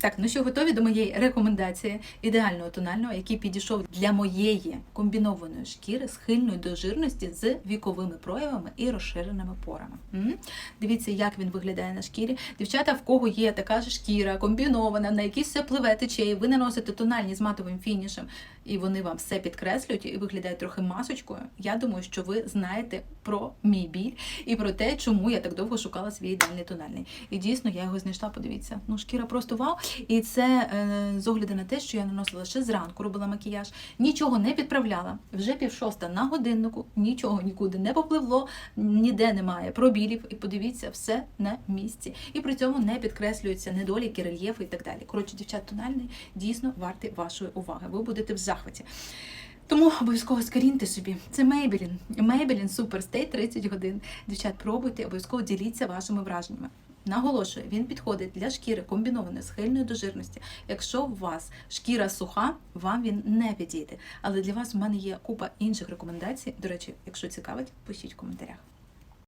Так, ну що готові до моєї рекомендації ідеального тонального, який підійшов для моєї комбінованої шкіри, схильної до жирності з віковими проявами і розширеними порами. М? Дивіться, як він виглядає на шкірі. Дівчата, в кого є така ж шкіра, комбінована, на якій все пливе тече, і ви наносите тональні з матовим фінішем, і вони вам все підкреслюють і виглядають трохи масочкою. Я думаю, що ви знаєте про мій біль і про те, чому я так довго шукала свій ідеальний тональний. І дійсно я його знайшла. Подивіться, ну шкіра просто вау. І це е, з огляду на те, що я наносила ще зранку, робила макіяж, нічого не підправляла. Вже пів шоста на годиннику, нічого нікуди не попливло, ніде немає пробілів. І подивіться, все на місці. І при цьому не підкреслюються недоліки, рельєфи і так далі. Коротше, дівчат, тональний дійсно вартий вашої уваги. Ви будете в захваті. Тому обов'язково скаріньте собі. Це Maybelline. Maybelline Super Stay 30 годин. Дівчат, пробуйте, обов'язково діліться вашими враженнями. Наголошую, він підходить для шкіри комбінованої схильної до жирності. Якщо у вас шкіра суха, вам він не підійде. Але для вас в мене є купа інших рекомендацій. До речі, якщо цікавить, пишіть в коментарях.